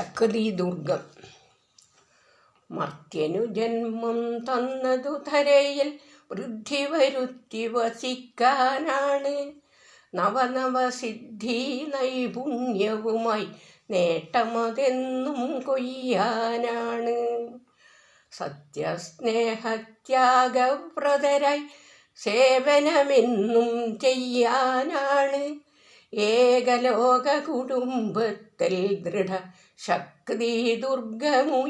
ശക്തി ദുർഗം മർത്യനു ജന്മം തന്നതു ധരയിൽ വൃദ്ധി വരുത്തി വസിക്കാനാണ്. നവനവ സിദ്ധി നൈപുണ്യവുമായി നേട്ടമതെന്നും കൊയ്യാനാണ്. സത്യസ്നേഹത്യാഗവ്രതരായി സേവനമെന്നും ചെയ്യാനാണ്. ഏകലോക കുടുംബത്തിൽ ദൃഢ ശക്തി ദുർഗമുയർത്താനാണ്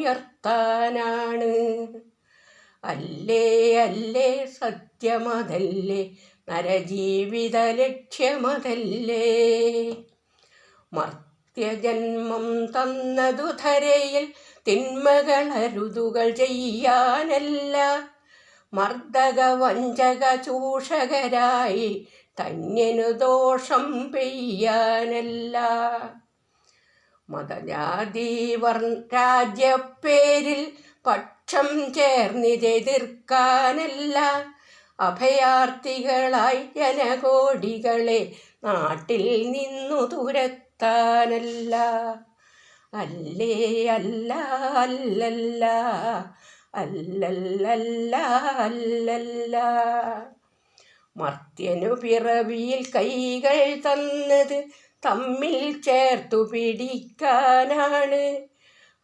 അല്ലേ അല്ലേ സത്യമതല്ലേ നരജീവിത ലക്ഷ്യമതല്ലേ മർത്യജന്മം തന്നതു ധരയിൽ തിന്മകൾ തിന്മകളരുതുകൾ ചെയ്യാനല്ല. മർദ്ദക വഞ്ചക ചൂഷകരായി തന്യനു ദോഷം പെയ്യാനല്ല. മതജാതി വർണ രാജ്യപ്പേരിൽ പക്ഷം ചേർന്നിതെതിർക്കാനല്ല അഭയാർത്ഥികളായി ജനകോടികളെ നാട്ടിൽ നിന്നു തുരത്താനല്ല. അല്ലേ അല്ല അല്ലല്ല അല്ലല്ലല്ല അല്ലല്ല. മർത്യനു പിറവിയിൽ കൈകൾ തന്നത് തമ്മിൽ ചേർത്തു പിടിക്കാനാണ്.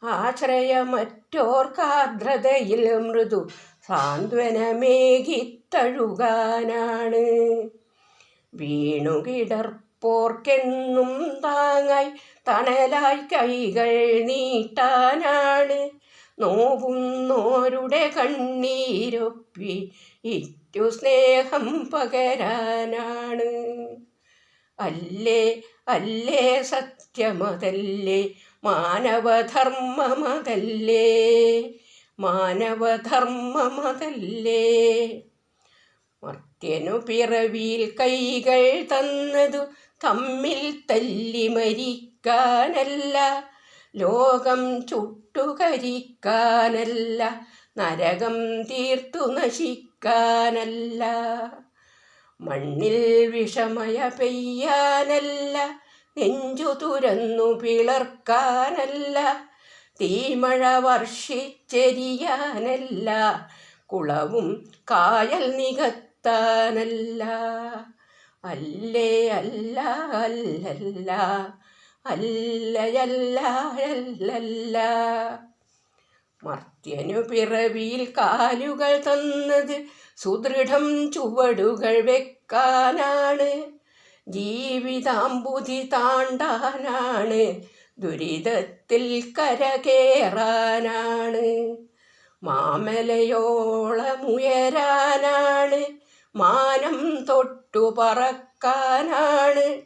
ആശ്രയമറ്റോർക്കാർദ്രതയിൽ മൃദു സാന്ത്വനമേകിത്തഴുകാനാണ്. വീണുകിടർപ്പോർക്കെന്നും താങ്ങായി തണലായി കൈകൾ നീട്ടാനാണ്. നോവുന്നോരുടെ കണ്ണീരൊപ്പി ഇറ്റു സ്നേഹം പകരാനാണ്. അല്ലേ അല്ലേ സത്യമതല്ലേ മാനവധർമ്മമതല്ലേ മാനവധർമ്മമതല്ലേ. മർത്യനു പിറവിയിൽ കൈകൾ തന്നതു തമ്മിൽ തല്ലി മരിക്കാനല്ല ലോകം ചുട്ടുകരിക്കാനല്ല നരകം തീർത്തു നശിക്കാനല്ല. മണ്ണിൽ വിഷമയ പെയ്യാനല്ല നെഞ്ചു തുരന്നു പിളർക്കാനല്ല തീമഴ വർഷിച്ചെരിയാനല്ല കുളവും കായൽ നികത്താനല്ല. അല്ലേ അല്ല അല്ലല്ല അല്ലയല്ല അല്ലല്ല. മർത്യനു പിറവിയിൽ കാലുകൾ തന്നത് സുദൃഢം ചുവടുകൾ വെക്കാനാണ്. ജീവിതാംബുധി താണ്ടാനാണ്. ദുരിതത്തിൽ കരകേറാനാണ് മാമലയോളമുയരാനാണ് മാനം തൊട്ടു പറക്കാനാണ്.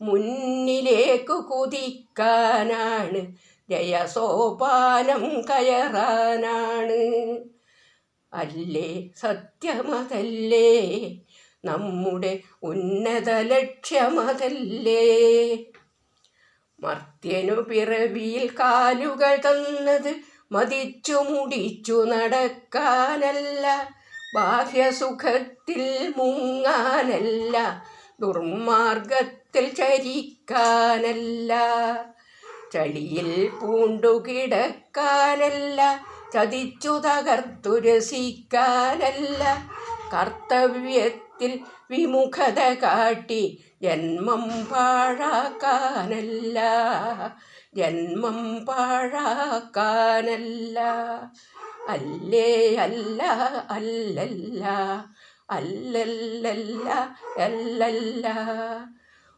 മുന്നിലേക്കു കുതിക്കാനാണ്. ജയസോപാനം കയറാനാണ്. അല്ലേ? സത്യമതല്ലേ? നമ്മുടെ ഉന്നത ലക്ഷ്യമതല്ലേ മർത്യനു പിറവിയിൽ കാലുകൾ തന്നത് മതിച്ചു മുടിച്ചു നടക്കാനല്ല ബാഹ്യസുഖത്തിൽ മുങ്ങാനല്ല ദുർമാർഗത്തിൽ ചരിക്കാനല്ല ചളിയിൽ പൂണ്ടുകിടക്കാനല്ല ചതിച്ചു തകർത്തു രസിക്കാനല്ല കർത്തവ്യത്തിൽ വിമുഖത കാട്ടി ജന്മം പാഴാക്കാനല്ല. ജന്മം പാഴാക്കാനല്ല. അല്ലേ അല്ല അല്ലല്ല. അല്ലല്ലല്ല അല്ലല്ല.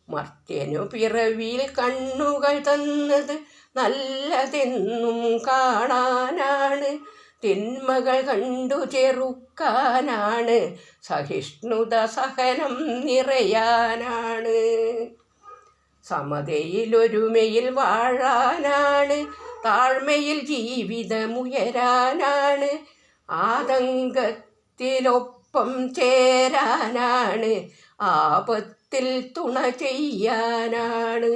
മർത്യനു പിറവിയിൽ കണ്ണുകൾ തന്നത് നല്ലതെന്നും കാണാനാണ്. തിന്മകൾ കണ്ടു ചെറുക്കാനാണ്. സഹിഷ്ണുത സഹനം നിറയാനാണ്. സമതയിലൊരുമയിൽ വാഴാനാണ്. താഴ്മയിൽ ജീവിതമുയരാനാണ് ആതങ്കത്തിലൊപ്പം ചേരാനാണ്. ആപത്തിൽ തുണ ചെയ്യാനാണ്.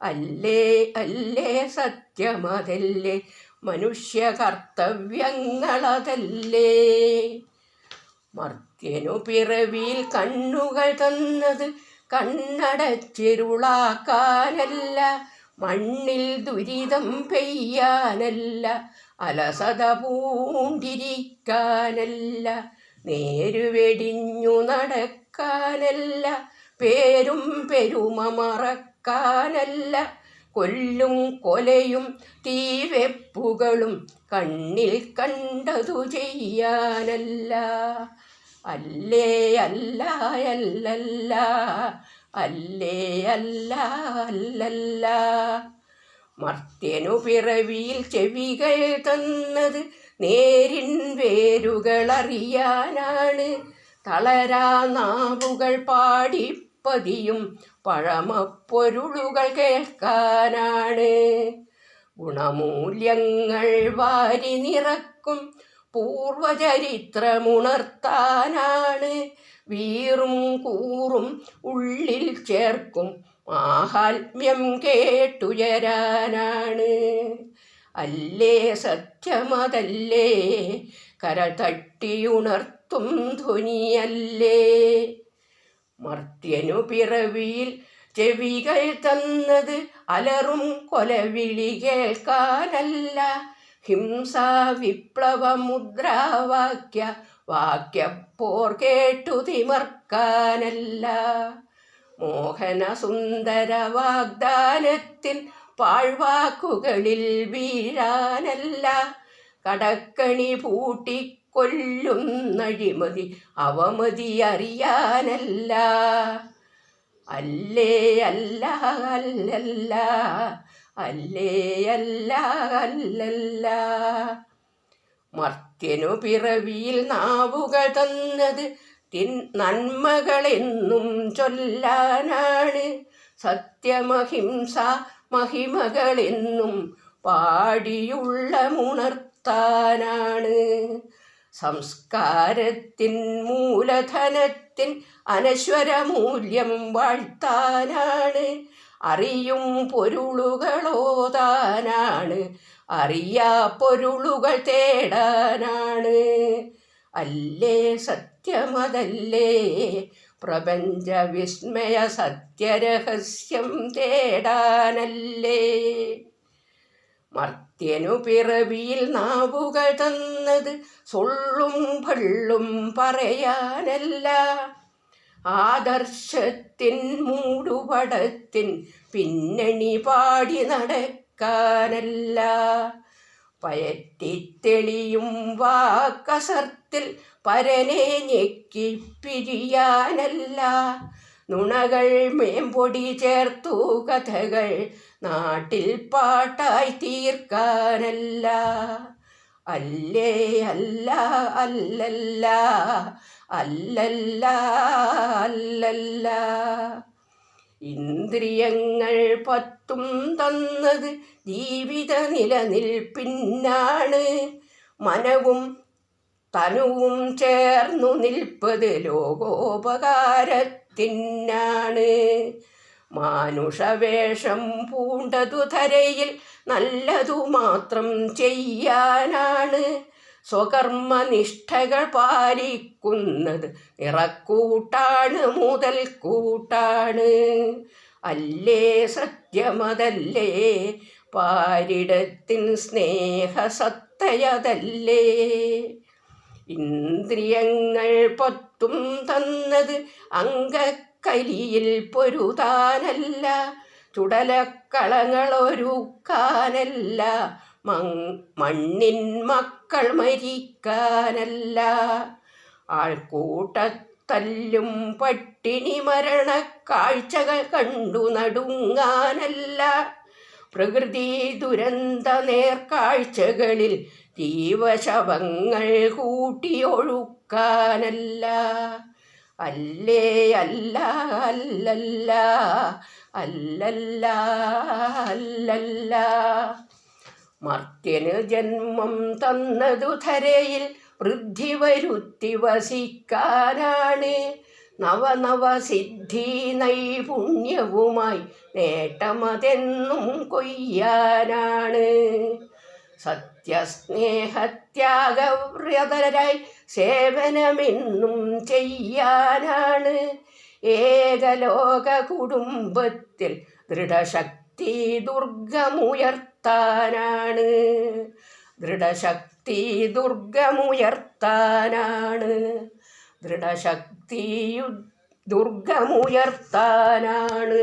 അല്ലേ അല്ലേ സത്യമതല്ലേ? മനുഷ്യ കർത്തവ്യങ്ങളതല്ലേ മർത്യനു പിറവിയിൽ കണ്ണുകൾ തന്നത് കണ്ണടച്ചിരുളാക്കാനല്ല മണ്ണിൽ ദുരിതം പെയ്യാനല്ല അലസത പൂണ്ടിരിക്കാനല്ല നേരുവെടിഞ്ഞു നടക്കാനല്ല പേരും പെരുമ മറക്കാനല്ല. കൊല്ലും കൊലയും തീവെപ്പുകളും കണ്ണിൽ കണ്ടതു ചെയ്യാനല്ല. അല്ലേ അല്ല അല്ലല്ല അല്ലേ അല്ല അല്ലല്ല. മർത്യനു പിറവിയിൽ ചെവികൾ തന്നത് നേരിൻ വേരുകൾ അറിയാനാണ് തളരാ നാവുകൾ പാടിപ്പതിയും പഴമപ്പൊരുളുകൾ കേൾക്കാനാണ്. ഗുണമൂല്യങ്ങൾ വാരി നിറക്കും പൂർവചരിത്രമുണർത്താനാണ്. വീറും കൂറും ഉള്ളിൽ ചേർക്കും മാഹാത്മ്യം കേട്ടുയരാനാണ്. അല്ലേ സത്യമതല്ലേ? കരൾ തട്ടിയുണർത്തും ധ്വനിയല്ലേ? മർത്യനു പിറവിയിൽ ചെവികൾ തന്നത് അലറും കൊലവിളി കേൾക്കാനല്ല. ഹിംസാ വിപ്ലവ മുദ്രാവാക്യ വാക്യപ്പോർ കേട്ടു തിമർക്കാനല്ല. മോഹന സുന്ദര വാഗ്ദാനത്തിൽ പാഴ്വാക്കുകളിൽ വീഴാനല്ല. കടക്കണി പൂട്ടിക്കൊല്ലുന്നഴിമതി അവമതി അറിയാനല്ല. അല്ലേ അല്ല അല്ലല്ല. അല്ലേ അല്ല അല്ലല്ല. മർത്യനു പിറവിയിൽ നാവുകൾ തന്നത് തിൻ നന്മകളെന്നും ചൊല്ലാനാണ്. സത്യമഹിംസ മഹിമകളെന്നും പാടിയുള്ള മുണർത്താനാണ് സംസ്കാരത്തിൻ മൂലധനത്തിൻ അനശ്വരമൂല്യം വാഴ്ത്താനാണ്. അറിയും പൊരുളുകളോതാനാണ്. അറിയാ പൊരുളുകൾ തേടാനാണ്. അല്ലേ സത്യമതല്ലേ? പ്രപഞ്ച വിസ്മയ സത്യരഹസ്യം തേടാനല്ലേ? മർത്യനു പിറവിയിൽ നാവുകൾ തന്നത് സൊള്ളും പള്ളും പറയാനല്ല. ആദർശത്തിൻ മൂടുപടത്തിൻ പിന്നണി പാടി നടക്കാനല്ല. പയറ്റിത്തെളിയും വാക്കസർത്തിൽ പരനെ ഞെക്കി പിരിയാനല്ല. നുണകൾ മേമ്പൊടി ചേർത്തു കഥകൾ നാട്ടിൽ പാട്ടായി തീർക്കാനല്ല. അല്ലേ അല്ല അല്ലല്ല അല്ലല്ല അല്ലല്ല. ഇന്ദ്രിയങ്ങൾ പത്തും തന്നത് ജീവിത നിലനിൽപ്പിന്നാണ് മനവും തനുവും ചേർന്നു നിൽപ്പത് ലോകോപകാരത്തിനാണ്. മാനുഷവേഷം പൂണ്ടതു ധരയിൽ നല്ലതു മാത്രം ചെയ്യാനാണ്. സ്വകർമ്മനിഷ്ഠകൾ പാലിക്കുന്നത് നിറക്കൂട്ടാണ് മുതൽ കൂട്ടാണ് അല്ലേ സത്യമതല്ലേ? പാരിടത്തിൻ സ്നേഹസത്തയതല്ലേ? ഇന്ദ്രിയങ്ങൾ പൊത്തും തന്നത് അങ്കക്കലിയിൽ പൊരുതാനല്ല. ചുടലക്കളങ്ങളൊരുക്കാനല്ല. മണ്ണിൻ മക്കൾ മരിക്കാനല്ല. ആൾക്കൂട്ടത്തല്ലും പട്ടിണി മരണ കാഴ്ചകൾ കണ്ടു നടുങ്ങാനല്ല. പ്രകൃതി ദുരന്ത നേർക്കാഴ്ചകളിൽ ജീവശവങ്ങൾ കൂട്ടിയൊഴുക്കാനല്ല. അല്ലേ അല്ല അല്ലല്ല അല്ലല്ല അല്ലല്ല. മർത്യന് ജന്മം തന്നതു ധരയിൽ വൃദ്ധി വരുത്തി വസിക്കാനാണ്. നവനവ സിദ്ധി നൈപുണ്യവുമായി നേട്ടമതെന്നും കൊയ്യാനാണ്. സത്യസ്നേഹത്യാഗവ്രതരായി സേവനമെന്നും ചെയ്യാനാണ് ഏകലോക കുടുംബത്തിൽ ദൃഢശക്തി ദുർഗമുയർത്താനാണ്. ദൃഢശക്തി ദുർഗമുയർത്താനാണ്. ദൃഢശക്തി ദുർഗമുയർത്താനാണ്.